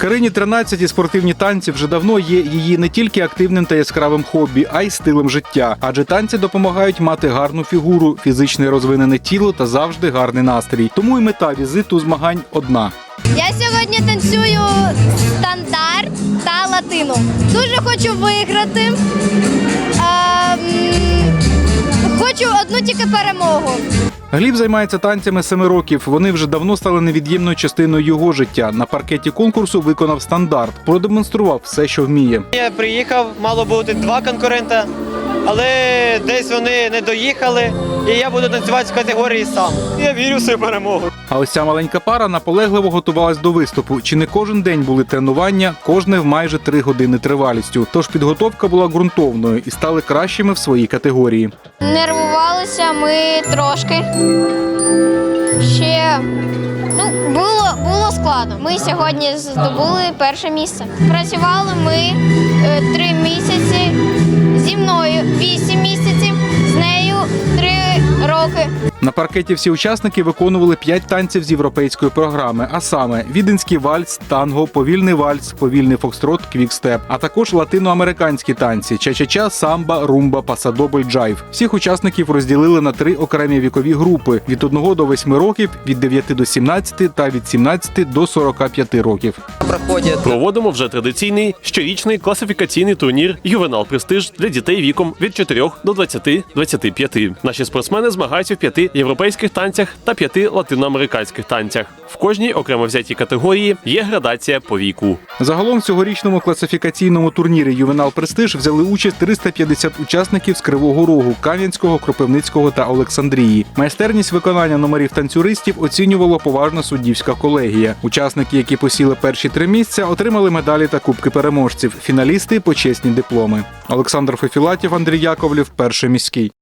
Карині 13 і спортивні танці вже давно є її не тільки активним та яскравим хобі, а й стилем життя. Адже танці допомагають мати гарну фігуру, фізичне розвинене тіло та завжди гарний настрій. Тому і мета візиту змагань одна. Я сьогодні танцюю стандарт та латину. Дуже хочу виграти. А, хочу одну тільки перемогу. Гліб займається танцями семи років. Вони вже давно стали невід'ємною частиною його життя. На паркеті конкурсу виконав стандарт, продемонстрував все, що вміє. Я приїхав, мало бути два конкурента, але десь вони не доїхали, і я буду танцювати в категорії сам. Я вірю в свою перемогу. А ось ця маленька пара наполегливо готувалась до виступу. Чи не кожен день були тренування, кожне в майже три години тривалістю. Тож підготовка була ґрунтовною і стали кращими в своїй категорії. Нервувалися ми трошки. Ще ну, було, було складно. Ми сьогодні здобули перше місце. Працювали ми е, три місяці На паркеті всі учасники виконували п'ять танців з європейської програми, а саме віденський вальс, танго, повільний вальс, повільний фокстрот, квікстеп, а також латиноамериканські танці ча-ча-ча, самба, румба, пасадобль, джайв. Всіх учасників розділили на три окремі вікові групи: від 1 до 8 років, від 9 до 17 та від 17 до 45 років. Проходять Проводимо вже традиційний щорічний класифікаційний турнір Ювенал Престиж для дітей віком від 4 до 20-25. Наші спортсмени змагаються в п'яти європейських танцях та п'яти латиноамериканських танцях. В кожній окремо взятій категорії є градація по віку. Загалом в цьогорічному класифікаційному турнірі Ювенал Престиж взяли участь 350 учасників з Кривого Рогу, Кам'янського, Кропивницького та Олександрії. Майстерність виконання номерів танцюристів оцінювала поважна суддівська колегія. Учасники, які посіли перші три місця, отримали медалі та кубки переможців. Фіналісти почесні дипломи. Олександр Фефілатів, Андрій Яковлів, перший міський.